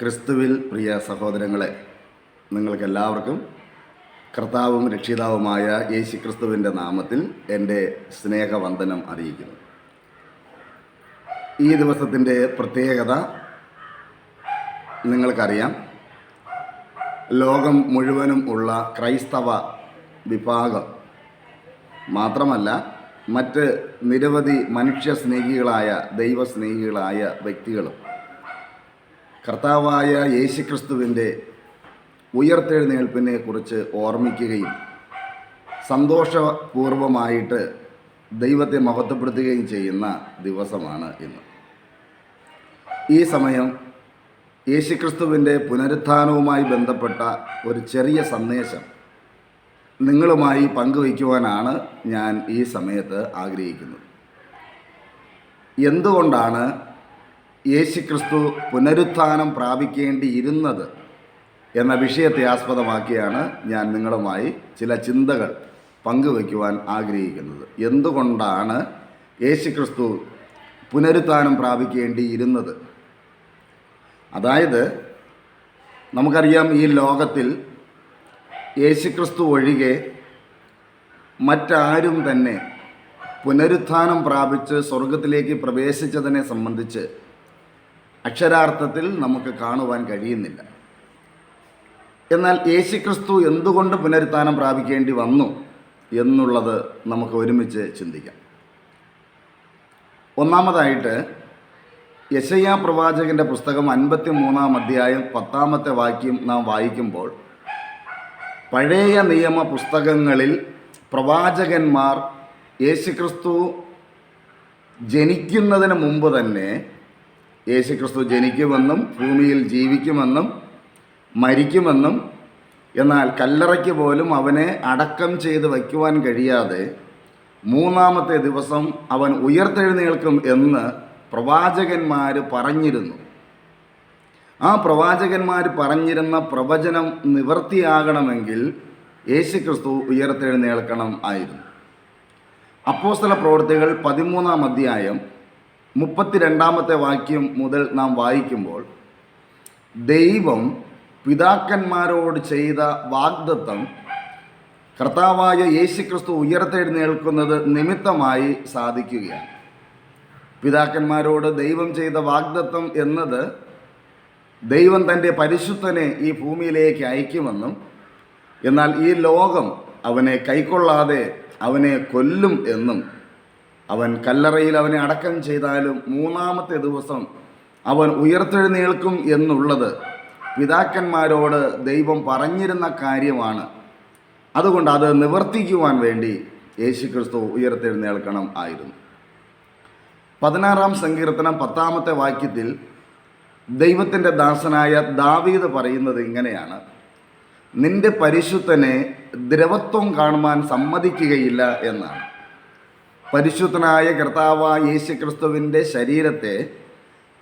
ക്രിസ്തുവിൽ പ്രിയ സഹോദരങ്ങളെ നിങ്ങൾക്കെല്ലാവർക്കും കർത്താവും രക്ഷിതാവുമായ യേശു ക്രിസ്തുവിന്റെ നാമത്തിൽ എന്റെ സ്നേഹവന്ദനം അറിയിക്കുന്നു. ഈ ദിവസത്തിന്റെ പ്രത്യേകത നിങ്ങൾക്കറിയാം. ലോകം മുഴുവനും ഉള്ള ക്രൈസ്തവ വിഭാഗം മാത്രമല്ല മറ്റ് നിരവധി മനുഷ്യ സ്നേഹികളായ ദൈവസ്നേഹികളായ വ്യക്തികളും കർത്താവായ യേശുക്രിസ്തുവിന്റെ ഉയർത്തെഴുന്നേൽപ്പിനെ കുറിച്ച് ഓർമ്മിക്കുകയും സന്തോഷപൂർവമായിട്ട് ദൈവത്തെ മഹത്വപ്പെടുത്തുകയും ചെയ്യുന്ന ദിവസമാണ് ഇന്ന്. ഈ സമയം യേശുക്രിസ്തുവിന്റെ പുനരുത്ഥാനവുമായി ബന്ധപ്പെട്ട ഒരു ചെറിയ സന്ദേശം നിങ്ങളുമായി പങ്കുവയ്ക്കുവാനാണ് ഞാൻ ഈ സമയത്ത് ആഗ്രഹിക്കുന്നത്. എന്തുകൊണ്ടാണ് യേശുക്രിസ്തു പുനരുത്ഥാനം പ്രാപിക്കേണ്ടിയിരുന്നത് എന്ന വിഷയത്തെ ആസ്പദമാക്കിയാണ് ഞാൻ നിങ്ങളുമായി ചില ചിന്തകൾ പങ്കുവയ്ക്കുവാൻ ആഗ്രഹിക്കുന്നത്. എന്തുകൊണ്ടാണ് യേശുക്രിസ്തു പുനരുത്ഥാനം പ്രാപിക്കേണ്ടിയിരുന്നത്? അതായത് നമുക്കറിയാം ഈ ലോകത്തിൽ യേശുക്രിസ്തു ഒഴികെ മറ്റാരും തന്നെ പുനരുത്ഥാനം പ്രാപിച്ച് സ്വർഗത്തിലേക്ക് പ്രവേശിച്ചതിനെ സംബന്ധിച്ച് അക്ഷരാർത്ഥത്തിൽ നമുക്ക് കാണുവാൻ കഴിയുന്നില്ല. എന്നാൽ യേശുക്രിസ്തു എന്തുകൊണ്ട് പുനരുത്ഥാനം പ്രാപിക്കേണ്ടി വന്നു എന്നുള്ളത് നമുക്ക് ഒരുമിച്ച് ചിന്തിക്കാം. ഒന്നാമതായിട്ട് യശയ്യ പ്രവാചകന്റെ പുസ്തകം അൻപത്തി മൂന്നാം അധ്യായം പത്താമത്തെ വാക്യം നാം വായിക്കുമ്പോൾ പഴയ നിയമ പുസ്തകങ്ങളിൽ പ്രവാചകന്മാർ യേശുക്രിസ്തു ജനിക്കുന്നതിന് മുമ്പ് തന്നെ യേശുക്രിസ്തു ജനിക്കുമെന്നും ഭൂമിയിൽ ജീവിക്കുമെന്നും മരിക്കുമെന്നും എന്നാൽ കല്ലറയ്ക്ക് പോലും അവനെ അടക്കം ചെയ്ത് വയ്ക്കുവാൻ കഴിയാതെ മൂന്നാമത്തെ ദിവസം അവൻ ഉയർത്തെഴുന്നേൽക്കും എന്ന് പ്രവാചകന്മാർ പറഞ്ഞിരുന്നു. ആ പ്രവാചകന്മാർ പറഞ്ഞിരുന്ന പ്രവചനം നിവർത്തിയാകണമെങ്കിൽ യേശുക്രിസ്തു ഉയർത്തെഴുന്നേൽക്കണം ആയിരുന്നു. അപ്പോസ്തല പ്രവൃത്തികൾ പതിമൂന്നാം അധ്യായം മുപ്പത്തിരണ്ടാമത്തെ വാക്യം മുതൽ നാം വായിക്കുമ്പോൾ ദൈവം പിതാക്കന്മാരോട് ചെയ്ത വാഗ്ദത്തം കർത്താവായ യേശുക്രിസ്തു ഉയർത്തെഴുന്നേൽക്കുന്നത് നിമിത്തമായി സാധിക്കുകയാണ്. പിതാക്കന്മാരോട് ദൈവം ചെയ്ത വാഗ്ദത്തം എന്നത് ദൈവം തന്റെ പരിശുദ്ധനെ ഈ ഭൂമിയിലേക്ക് അയക്കുമെന്നും എന്നാൽ ഈ ലോകം അവനെ കൈക്കൊള്ളാതെ അവനെ കൊല്ലും എന്നും അവൻ കല്ലറയിൽ അവനെ അടക്കം ചെയ്താലും മൂന്നാമത്തെ ദിവസം അവൻ ഉയർത്തെഴുന്നേൽക്കും എന്നുള്ളത് പിതാക്കന്മാരോട് ദൈവം പറഞ്ഞിരുന്ന കാര്യമാണ്. അതുകൊണ്ട് അത് നിവർത്തിക്കുവാൻ വേണ്ടി യേശുക്രിസ്തു ഉയർത്തെഴുന്നേൽക്കണം ആയിരുന്നു. പതിനാറാം സങ്കീർത്തനം പത്താമത്തെ വാക്യത്തിൽ ദൈവത്തിന്റെ ദാസനായ ദാവീദ് പറയുന്നത് ഇങ്ങനെയാണ്. നിന്റെ പരിശുദ്ധനെ ദ്രവത്വം കാണുവാൻ സമ്മതിക്കുകയില്ല എന്നാണ്. പരിശുദ്ധനായ കർത്താവായ യേശുക്രിസ്തുവിന്റെ ശരീരത്തെ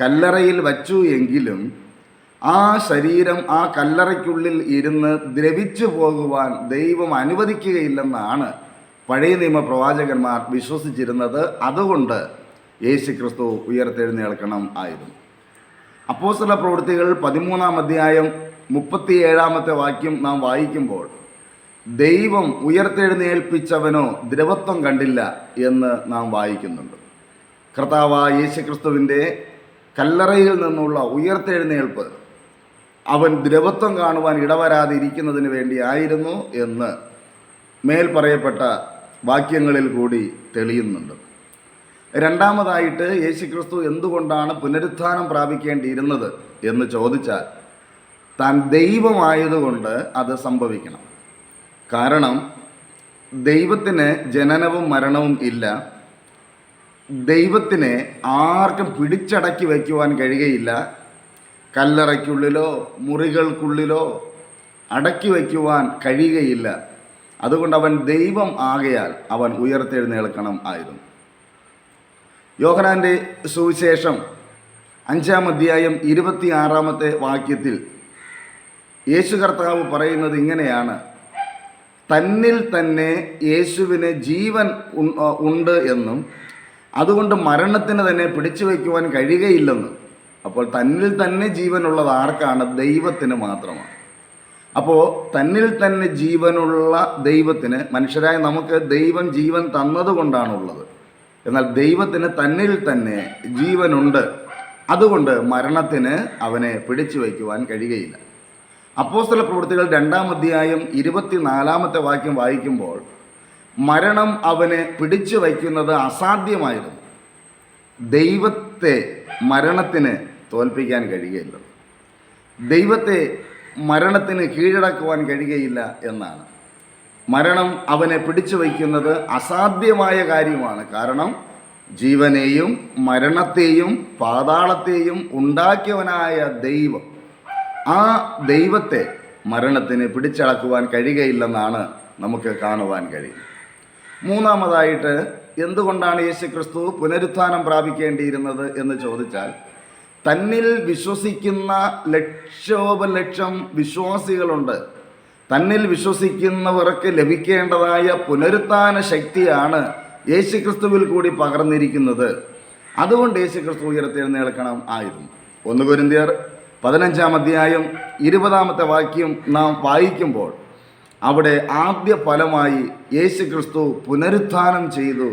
കല്ലറയിൽ വച്ചു എങ്കിലും ആ ശരീരം ആ കല്ലറയ്ക്കുള്ളിൽ ഇരുന്ന് ദ്രവിച്ചു പോകുവാൻ ദൈവം അനുവദിക്കുകയില്ലെന്നാണ് പഴയ നിയമ പ്രവാചകന്മാർ വിശ്വസിച്ചിരുന്നത്. അതുകൊണ്ട് യേശു ക്രിസ്തു ഉയർത്തെഴുന്നേൽക്കണം ആയിരുന്നു. അപ്പോസ്തല പ്രവൃത്തികൾ പതിമൂന്നാം അധ്യായം മുപ്പത്തിയേഴാമത്തെ വാക്യം നാം വായിക്കുമ്പോൾ ദൈവം ഉയർത്തെഴുന്നേൽപ്പിച്ചവനോ ദ്രവത്വം കണ്ടില്ല എന്ന് നാം വായിക്കുന്നുണ്ട്. കർത്താവ് യേശുക്രിസ്തുവിന്റെ കല്ലറയിൽ നിന്നുള്ള ഉയർത്തെഴുന്നേൽപ്പ് അവൻ ദ്രവത്വം കാണുവാൻ ഇടവരാതിരിക്കുന്നതിന് വേണ്ടിയായിരുന്നു എന്ന് മേൽ പറയപ്പെട്ട വാക്യങ്ങളിൽ കൂടി തെളിയുന്നുണ്ട്. രണ്ടാമതായിട്ട് യേശുക്രിസ്തു എന്തുകൊണ്ടാണ് പുനരുത്ഥാനം പ്രാപിക്കേണ്ടിയിരുന്നത് എന്ന് ചോദിച്ചാൽ താൻ ദൈവമായതുകൊണ്ട് അത് സംഭവിക്കണം. കാരണം ദൈവത്തിന് ജനനവും മരണവും ഇല്ല. ദൈവത്തിനെ ആർക്കും പിടിച്ചടക്കി വയ്ക്കുവാൻ കഴിയുകയില്ല. കല്ലറയ്ക്കുള്ളിലോ മുറികൾക്കുള്ളിലോ അടക്കി വയ്ക്കുവാൻ കഴിയുകയില്ല. അതുകൊണ്ട് അവൻ ദൈവം ആകയാൽ അവൻ ഉയർത്തെഴുന്നേൽക്കണം ആയിരുന്നു. യോഹനാന്റെ സുവിശേഷം അഞ്ചാം അധ്യായം ഇരുപത്തിയാറാമത്തെ വാക്യത്തിൽ യേശു കർത്താവ് പറയുന്നത് ഇങ്ങനെയാണ്. തന്നിൽ തന്നെ യേശുവിന് ജീവൻ ഉണ്ട് എന്നും അതുകൊണ്ട് മരണത്തിന് തന്നെ പിടിച്ചു വയ്ക്കുവാൻ കഴിയുകയില്ലെന്നും. അപ്പോൾ തന്നിൽ തന്നെ ജീവനുള്ളത് ആർക്കാണ്? ദൈവത്തിന് മാത്രമാണ്. അപ്പോൾ തന്നിൽ തന്നെ ജീവനുള്ള ദൈവത്തിന് മനുഷ്യരായ നമുക്ക് ദൈവം ജീവൻ തന്നതുകൊണ്ടാണുള്ളത്. എന്നാൽ ദൈവത്തിന് തന്നിൽ തന്നെ ജീവനുണ്ട്. അതുകൊണ്ട് മരണത്തിന് അവനെ പിടിച്ചു വയ്ക്കുവാൻ കഴിയുകയില്ല. അപ്പോസ്തല പ്രവൃത്തികൾ രണ്ടാം അധ്യായം ഇരുപത്തിനാലാമത്തെ വാക്യം വായിക്കുമ്പോൾ മരണം അവനെ പിടിച്ചു വയ്ക്കുന്നത് അസാധ്യമായിരുന്നു. ദൈവത്തെ മരണത്തിന് തോൽപ്പിക്കാൻ കഴിയുകയില്ല. ദൈവത്തെ മരണത്തിന് കീഴടക്കുവാൻ കഴിയുകയില്ല എന്നാണ്. മരണം അവനെ പിടിച്ചു വയ്ക്കുന്നത് അസാധ്യമായ കാര്യമാണ്. കാരണം ജീവനെയും മരണത്തെയും പാതാളത്തെയും ഉണ്ടാക്കിയവനായ ദൈവം ആ ദൈവത്തെ മരണത്തിന് പിടിച്ചടക്കുവാൻ കഴിയുകയില്ലെന്നാണ് നമുക്ക് കാണുവാൻ കഴിയും. മൂന്നാമതായിട്ട് എന്തുകൊണ്ടാണ് യേശു ക്രിസ്തു പുനരുത്ഥാനം പ്രാപിക്കേണ്ടിയിരുന്നത് എന്ന് ചോദിച്ചാൽ തന്നിൽ വിശ്വസിക്കുന്ന ലക്ഷോപലക്ഷം വിശ്വാസികളുണ്ട്. തന്നിൽ വിശ്വസിക്കുന്നവർക്ക് ലഭിക്കേണ്ടതായ പുനരുത്ഥാന ശക്തിയാണ് യേശുക്രിസ്തുവിൽ കൂടി പകർന്നിരിക്കുന്നത്. അതുകൊണ്ട് യേശുക്രിസ്തു ഉയർത്തെഴുന്നേൽക്കണം ആയിരുന്നു. ഒന്ന് കുരിന്തിയർ പതിനഞ്ചാം അധ്യായം ഇരുപതാമത്തെ വാക്യം നാം വായിക്കുമ്പോൾ അവിടെ ആദ്യ ഫലമായി യേശു ക്രിസ്തു പുനരുത്ഥാനം ചെയ്തു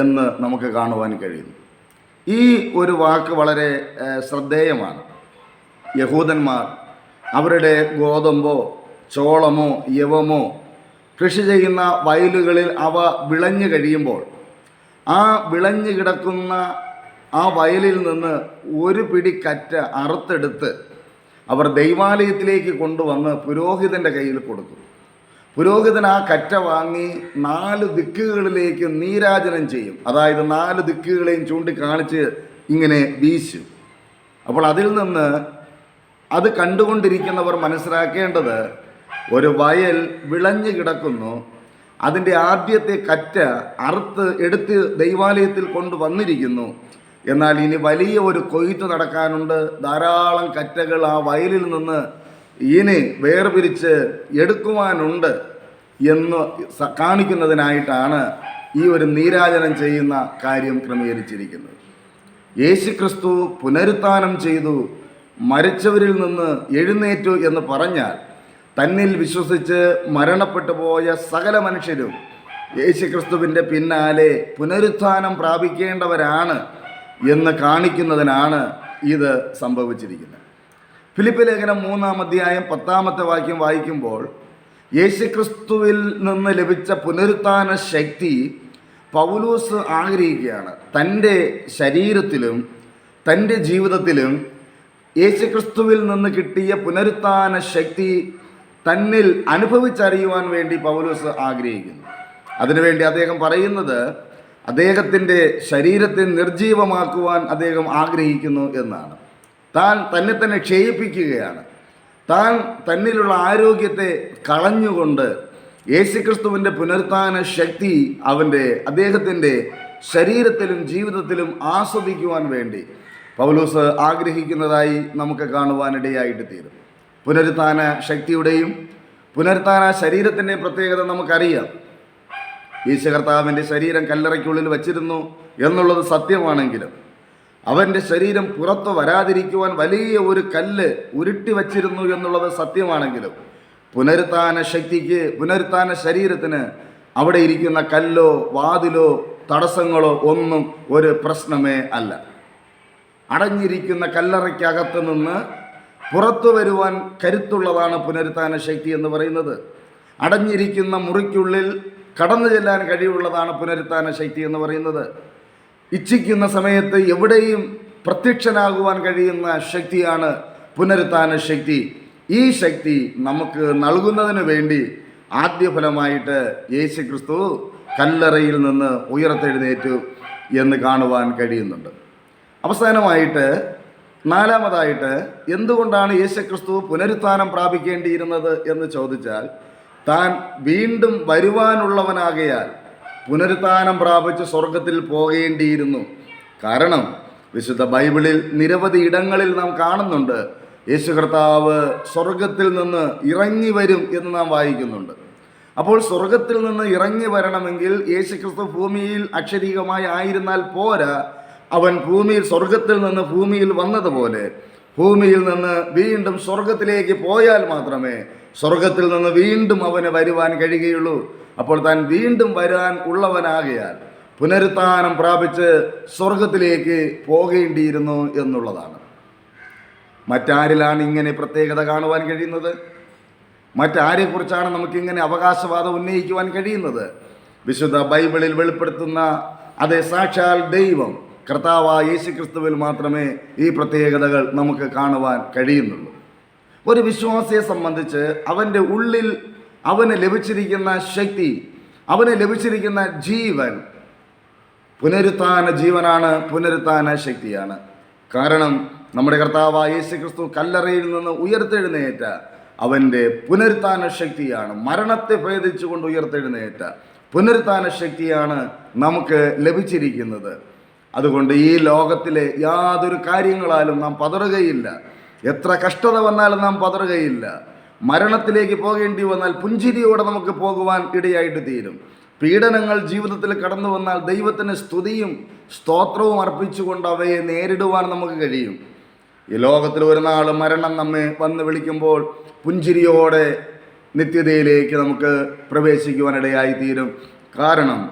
എന്ന് നമുക്ക് കാണുവാൻ കഴിയുന്നു. ഈ ഒരു വാക്ക് വളരെ ശ്രദ്ധേയമാണ്. യഹൂദന്മാർ അവരുടെ ഗോതമ്പോ ചോളമോ യവമോ കൃഷി ചെയ്യുന്ന വയലുകളിൽ അവ വിളഞ്ഞു കഴിയുമ്പോൾ ആ വിളഞ്ഞു കിടക്കുന്ന ആ വയലിൽ നിന്ന് ഒരു പിടി കറ്റ അറുത്തെടുത്ത് അവർ ദൈവാലയത്തിലേക്ക് കൊണ്ടുവന്ന് പുരോഹിതന്റെ കയ്യിൽ കൊടുക്കും പുരോഹിതൻ ആ കറ്റ വാങ്ങി നാല് ദിക്കുകളിലേക്ക് നീരാജനം ചെയ്യും. അതായത് നാല് ദിക്കുകളെയും ചൂണ്ടിക്കാണിച്ച് ഇങ്ങനെ വീശും. അപ്പോൾ അതിൽ നിന്ന് അത് കണ്ടുകൊണ്ടിരിക്കുന്നവർ മനസ്സിലാക്കേണ്ടത് ഒരു വയൽ വിളഞ്ഞു കിടക്കുന്നു. അതിന്റെ ആദ്യത്തെ കറ്റ അറുത്ത് എടുത്ത് ദൈവാലയത്തിൽ കൊണ്ടുവന്നിരിക്കുന്നു. എന്നാൽ ഇനി വലിയ ഒരു കൊയ്ത്ത് നടക്കാനുണ്ട്. ധാരാളം കറ്റകൾ ആ വയലിൽ നിന്ന് ഇനി വേർപിരിച്ച് എടുക്കുവാനുണ്ട് എന്ന് കാണിക്കുന്നതിനായിട്ടാണ് ഈ ഒരു നീരാജനം ചെയ്യുന്ന കാര്യം ക്രമീകരിച്ചിരിക്കുന്നത്. യേശു ക്രിസ്തു പുനരുത്ഥാനം ചെയ്തു. മരിച്ചവരിൽ നിന്ന് എഴുന്നേറ്റു എന്ന് പറഞ്ഞാൽ തന്നിൽ വിശ്വസിച്ച് മരണപ്പെട്ടു പോയ സകല മനുഷ്യരും യേശുക്രിസ്തുവിന്റെ പിന്നാലെ പുനരുത്ഥാനം പ്രാപിക്കേണ്ടവരാണ്. എന്ന് കാണിക്കുന്നതിനാണ് ഇത് സംഭവിച്ചിരിക്കുന്നത്. ഫിലിപ്പ് ലേഖനം മൂന്നാം അധ്യായം പത്താമത്തെ വാക്യം വായിക്കുമ്പോൾ യേശുക്രിസ്തുവിൽ നിന്ന് ലഭിച്ച പുനരുത്ഥാന ശക്തി പൗലൂസ് ആഗ്രഹിക്കുകയാണ്. തന്റെ ശരീരത്തിലും തന്റെ ജീവിതത്തിലും യേശുക്രിസ്തുവിൽ നിന്ന് കിട്ടിയ പുനരുത്ഥാന ശക്തി തന്നിൽ അനുഭവിച്ചറിയുവാൻ വേണ്ടി പൗലൂസ് ആഗ്രഹിക്കുന്നു. അതിനുവേണ്ടി അദ്ദേഹം പറയുന്നത് അദ്ദേഹത്തിന്റെ ശരീരത്തെ നിർജീവമാക്കുവാൻ അദ്ദേഹം ആഗ്രഹിക്കുന്നു എന്നാണ്. താൻ തന്നെ തന്നെ ക്ഷയിപ്പിക്കുകയാണ്. താൻ തന്നിലുള്ള ആരോഗ്യത്തെ കളഞ്ഞുകൊണ്ട് യേശുക്രിസ്തുവിന്റെ പുനരുത്ഥാന ശക്തി അവന്റെ അദ്ദേഹത്തിന്റെ ശരീരത്തിലും ജീവിതത്തിലും ആസ്വദിക്കുവാൻ വേണ്ടി പൗലൂസ് ആഗ്രഹിക്കുന്നതായി നമുക്ക് കാണുവാനിടയായിട്ട് തീരും. പുനരുത്ഥാന ശക്തിയുടെയും പുനരുത്ഥാന ശരീരത്തിന്റെയും പ്രത്യേകത നമുക്കറിയാം. ഈശകർത്താവിന്റെ ശരീരം കല്ലറയ്ക്കുള്ളിൽ വച്ചിരുന്നു എന്നുള്ളത് സത്യമാണെങ്കിലും അവന്റെ ശരീരം പുറത്തു വരാതിരിക്കുവാൻ വലിയ ഒരു കല്ല് ഉരുട്ടി വച്ചിരുന്നു എന്നുള്ളത് സത്യമാണെങ്കിലും പുനരുത്ഥാന ശക്തിക്ക് പുനരുത്ഥാന ശരീരത്തിന് അവിടെ ഇരിക്കുന്ന കല്ലോ വാതിലോ തടസ്സങ്ങളോ ഒന്നും ഒരു പ്രശ്നമേ അല്ല. അടഞ്ഞിരിക്കുന്ന കല്ലറയ്ക്കകത്ത് നിന്ന് പുറത്തു വരുവാൻ കരുത്തുള്ളതാണ് പുനരുത്ഥാന ശക്തി എന്ന് പറയുന്നത്. അടഞ്ഞിരിക്കുന്ന മുറിക്കുള്ളിൽ കടന്നു ചെല്ലാൻ കഴിവുള്ളതാണ് പുനരുത്ഥാന ശക്തി എന്ന് പറയുന്നത്. ഇച്ഛിക്കുന്ന സമയത്ത് എവിടെയും പ്രത്യക്ഷനാകുവാൻ കഴിയുന്ന ശക്തിയാണ് പുനരുത്ഥാന ശക്തി. ഈ ശക്തി നമുക്ക് നൽകുന്നതിന് വേണ്ടി ആദ്യഫലമായിട്ട് യേശു ക്രിസ്തു കല്ലറയിൽ നിന്ന് ഉയർത്തെഴുന്നേറ്റു എന്ന് കാണുവാൻ കഴിയുന്നുണ്ട്. അവസാനമായിട്ട് നാലാമതായിട്ട് എന്തുകൊണ്ടാണ് യേശുക്രിസ്തു പുനരുത്ഥാനം പ്രാപിക്കേണ്ടിയിരുന്നത് എന്ന് ചോദിച്ചാൽ താൻ വീണ്ടും വരുവാനുള്ളവനാകയാൽ പുനരുത്ഥാനം പ്രാപിച്ച് സ്വർഗത്തിൽ പോകേണ്ടിയിരുന്നു. കാരണം വിശുദ്ധ ബൈബിളിൽ നിരവധി ഇടങ്ങളിൽ നാം കാണുന്നുണ്ട്. യേശു കർത്താവ് സ്വർഗത്തിൽ നിന്ന് ഇറങ്ങി വരും എന്ന് നാം വായിക്കുന്നുണ്ട്. അപ്പോൾ സ്വർഗത്തിൽ നിന്ന് ഇറങ്ങി വരണമെങ്കിൽ യേശു ക്രിസ്തു ഭൂമിയിൽ അക്ഷരീകമായി ആയിരുന്നാൽ പോരാ. അവൻ ഭൂമിയിൽ സ്വർഗത്തിൽ നിന്ന് ഭൂമിയിൽ വന്നതുപോലെ ഭൂമിയിൽ നിന്ന് വീണ്ടും സ്വർഗത്തിലേക്ക് പോയാൽ മാത്രമേ സ്വർഗത്തിൽ നിന്ന് വീണ്ടും അവന് വരുവാൻ കഴിയുകയുള്ളൂ. അപ്പോൾ താൻ വീണ്ടും വരാൻ ഉള്ളവനാകയാൽ പുനരുത്ഥാനം പ്രാപിച്ച് സ്വർഗത്തിലേക്ക് പോകേണ്ടിയിരുന്നു എന്നുള്ളതാണ്. മറ്റാരിലാണ് ഇങ്ങനെ പ്രത്യേകത കാണുവാൻ കഴിയുന്നത്? മറ്റാരെക്കുറിച്ചാണ് നമുക്കിങ്ങനെ അവകാശവാദം ഉന്നയിക്കുവാൻ കഴിയുന്നത്? വിശുദ്ധ ബൈബിളിൽ വെളിപ്പെടുത്തുന്ന അതേ സാക്ഷാൽ ദൈവം കർത്താവായ യേശു ക്രിസ്തുവിൽ മാത്രമേ ഈ പ്രത്യേകതകൾ നമുക്ക് കാണുവാൻ കഴിയുന്നുള്ളൂ. ഒരു വിശ്വാസിയെ സംബന്ധിച്ച് അവന്റെ ഉള്ളിൽ അവന് ലഭിച്ചിരിക്കുന്ന ശക്തി അവന് ലഭിച്ചിരിക്കുന്ന ജീവൻ പുനരുത്ഥാന ജീവനാണ് പുനരുത്ഥാന ശക്തിയാണ്. കാരണം നമ്മുടെ കർത്താവായ യേശു ക്രിസ്തു കല്ലറയിൽ നിന്ന് ഉയർത്തെഴുന്നേറ്റ അവന്റെ പുനരുത്ഥാന ശക്തിയാണ്. മരണത്തെ ഭേദിച്ചുകൊണ്ട് ഉയർത്തെഴുന്നേറ്റ പുനരുത്ഥാന ശക്തിയാണ് നമുക്ക് ലഭിച്ചിരിക്കുന്നത്. അതുകൊണ്ട് ഈ ലോകത്തിലെ യാതൊരു കാര്യങ്ങളാലും നാം പതറുകയില്ല. എത്ര കഷ്ടത വന്നാലും നാം പതറുകയില്ല. മരണത്തിലേക്ക് പോകേണ്ടി വന്നാൽ പുഞ്ചിരിയോടെ നമുക്ക് പോകുവാൻ ഇടയായിട്ട് തീരും. പീഡനങ്ങൾ ജീവിതത്തിൽ കടന്നു വന്നാൽ ദൈവത്തിന് സ്തുതിയും സ്തോത്രവും അർപ്പിച്ചുകൊണ്ട് അവയെ നേരിടുവാൻ നമുക്ക് കഴിയും. ഈ ലോകത്തിൽ ഒരു നാൾ മരണം നമ്മെ വന്ന് വിളിക്കുമ്പോൾ പുഞ്ചിരിയോടെ നിത്യതയിലേക്ക് നമുക്ക് പ്രവേശിക്കുവാനിടയായി തീരും കാരണം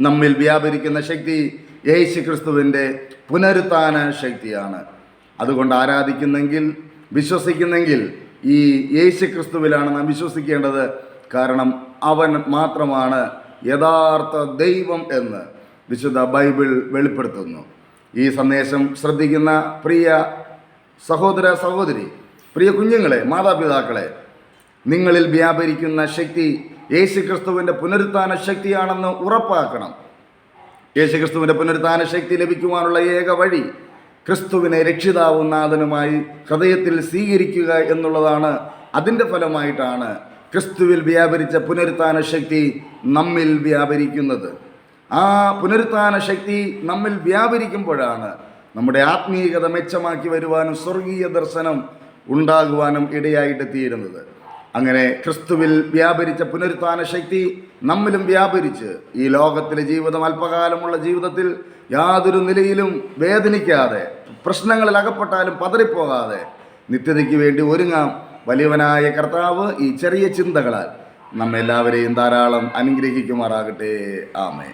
നമ്മിൽ വ്യാപരിക്കുന്ന ശക്തി യേശു ക്രിസ്തുവിന്റെ പുനരുത്ഥാന ശക്തിയാണ്. അതുകൊണ്ട് ആരാധിക്കുന്നെങ്കിൽ വിശ്വസിക്കുന്നെങ്കിൽ ഈ യേശു ക്രിസ്തുവിലാണ് നാം വിശ്വസിക്കേണ്ടത്. കാരണം അവൻ മാത്രമാണ് യഥാർത്ഥ ദൈവം എന്ന് വിശുദ്ധ ബൈബിൾ വെളിപ്പെടുത്തുന്നു. ഈ സന്ദേശം ശ്രദ്ധിക്കുന്ന പ്രിയ സഹോദര സഹോദരി പ്രിയ കുഞ്ഞുങ്ങളെ മാതാപിതാക്കളെ നിങ്ങളിൽ വ്യാപരിക്കുന്ന ശക്തി യേശുക്രിസ്തുവിന്റെ പുനരുത്ഥാന ശക്തിയാണെന്ന് ഉറപ്പാക്കണം. യേശുക്രിസ്തുവിന്റെ പുനരുത്ഥാന ശക്തി ലഭിക്കുവാനുള്ള ഏക വഴി ക്രിസ്തുവിനെ രക്ഷിതാവും നാഥനുമായി ഹൃദയത്തിൽ സ്വീകരിക്കുക എന്നുള്ളതാണ് അതിന്റെ ഫലമായിട്ടാണ് ക്രിസ്തുവിൽ വ്യാപരിച്ച പുനരുത്ഥാന ശക്തി നമ്മിൽ വ്യാപരിക്കുന്നത്. ആ പുനരുത്ഥാന ശക്തി നമ്മിൽ വ്യാപരിക്കുമ്പോഴാണ് നമ്മുടെ ആത്മീയത മെച്ചമാക്കി വരുവാനും സ്വർഗീയ ദർശനം ഉണ്ടാകുവാനും ഇടയായിട്ട് തീരുന്നത്. അങ്ങനെ ക്രിസ്തുവിൽ വ്യാപരിച്ച പുനരുത്ഥാന ശക്തി നമ്മിലും വ്യാപരിച്ച് ഈ ലോകത്തിലെ ജീവിതം അല്പകാലമുള്ള ജീവിതത്തിൽ യാതൊരു നിലയിലും വേദനിക്കാതെ പ്രശ്നങ്ങളിൽ അകപ്പെട്ടാലും പതറിപ്പോകാതെ നിത്യതയ്ക്ക് വേണ്ടി ഒരുങ്ങാം വലിയവനായ കർത്താവ് ഈ ചെറിയ ചിന്തകളാൽ നമ്മെല്ലാവരെയും ധാരാളം അനുഗ്രഹിക്കുമാറാകട്ടെ. ആമേ